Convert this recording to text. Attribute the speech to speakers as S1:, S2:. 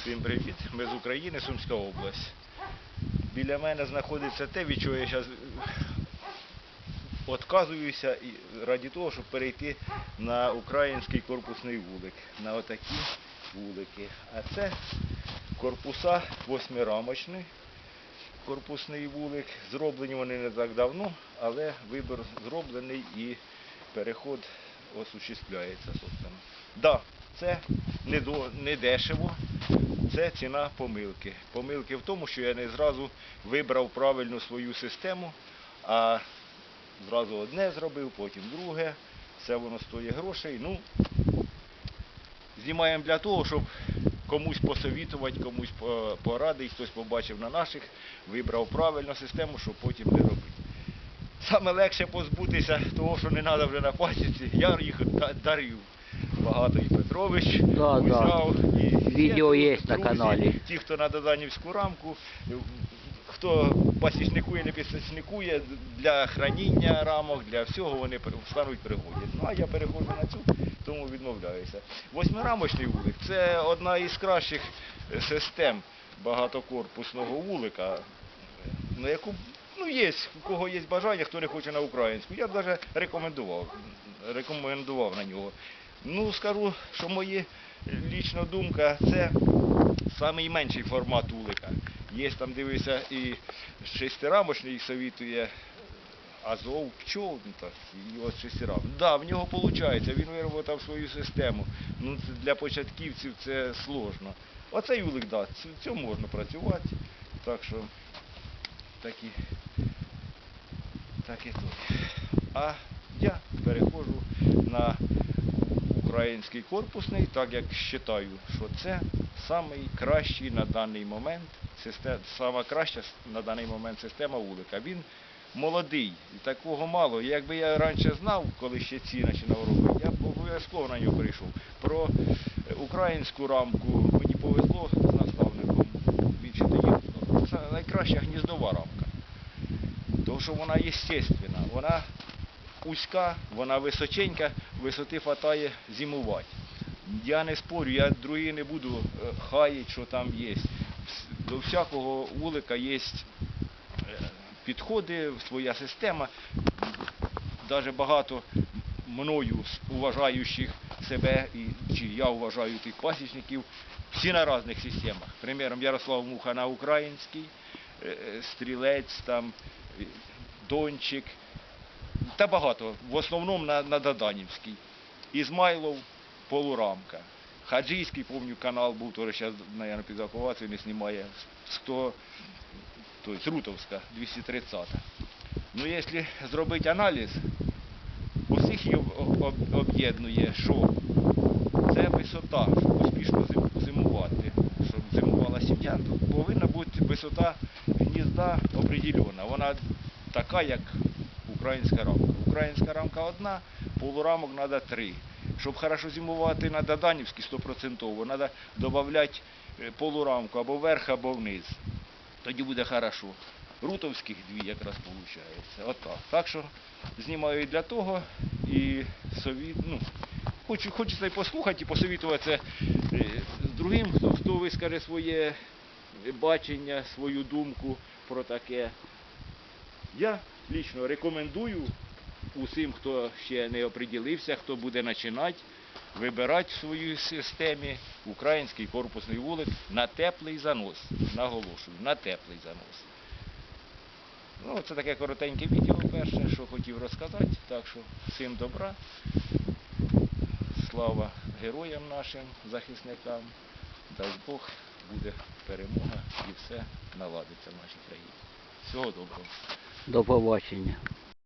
S1: Всім привіт, ми з України, Сумська область. Біля мене знаходиться те, від чого я зараз відказуюся раді того, щоб перейти на український корпусний вулик, на отакі вулики. А це корпуса восьмирамочні, корпусний вулик. Зроблені вони не так давно, але вибір зроблений і переход осуществляється. Собственно. Да, це не, дешево, це ціна помилки. Помилки в тому, що я не зразу вибрав правильну свою систему, а зразу одне зробив, потім друге. Все воно стоїть грошей. Ну, знімаємо для того, щоб комусь посовітувати, комусь порадити, хтось побачив на наших, вибрав правильну систему, щоб потім не робити. Саме легше позбутися того, що не треба вже на пасіці. Я їх да- дарю. Багато і Петрович
S2: Да,
S1: узяв, і
S2: Відео
S1: є тут
S2: на каналі.
S1: Ті, хто на Доданівську рамку, хто пасічникує, не пасічникує, для храніння рамок, для всього вони при- стануть пригоді. Ну а я переходжу на цю, тому відмовляюся. Восьмирамочний вулик це одна із кращих систем багатокорпусного вулика, на яку ну, є, у кого є бажання, хто не хоче на українську. Я б навіть рекомендував, рекомендував на нього. Ну, скажу, що моя лічна думка, це найменший формат вулика. Є там, дивися, і шестирамочний совітує Азов, пчол, і от шестирам. Да, в нього виходить, він виробив свою систему. Ну, для початківців це сложно. Оцей вулик, да, цьому можна працювати. Так що такі, так і тут. А я український корпусний, так як вважаю, що це найкращий на даний момент, система, краща на даний момент система вулика. Він молодий, і такого мало. Якби я раніше знав, коли ще ці починав робити, я б обов'язково на нього прийшов. Про українську рамку мені повезло з наставником. Ну, це найкраща гніздова рамка. Тому що вона естественна, вона узька, вона височенька, висоти хватає зимувати. Я не спорю, я другі не буду е, хаять, що там є. До всякого вулика є е, підходи, своя система. Навіть багато мною уважаючих себе, і, чи я вважаю тих пасічників, всі на різних системах. Приміром, Ярослав Муха на українській, е, стрілець, там, дончик, та багато, в основному на, на Доданівській. Ізмайлов полурамка. Хаджийський, помню, канал був, теж зараз, мабуть, під окупацією не знімає. 100, тобто Рутовська, 230. Ну, якщо зробити аналіз, усіх їх об- об- об'єднує, що це висота, щоб успішно зимувати, щоб зимувала сім'я, то повинна бути висота гнізда определена. Вона така, як українська рамка. Українська рамка одна, полурамок треба три. Щоб хорошо зимувати на Доданівській 100%, треба додати е, полурамку або вверх, або вниз. Тоді буде хорошо. Рутовських дві якраз виходить. Отак. Так що знімаю і для того і совіт, ну, хочу, хочеться і послухати, і посовітуватися е, з другим, хто, хто вискаже своє бачення, свою думку про таке. Я лічно рекомендую усім, хто ще не оприділився, хто буде починати, вибирати в своїй системі український корпусний вулик на теплий занос. Наголошую, на теплий занос. Ну, це таке коротеньке відео перше, що хотів розказати. Так що всім добра. Слава героям нашим, захисникам. Дай Бог, буде перемога і все наладиться в нашій країні. Всього доброго.
S2: До побачення.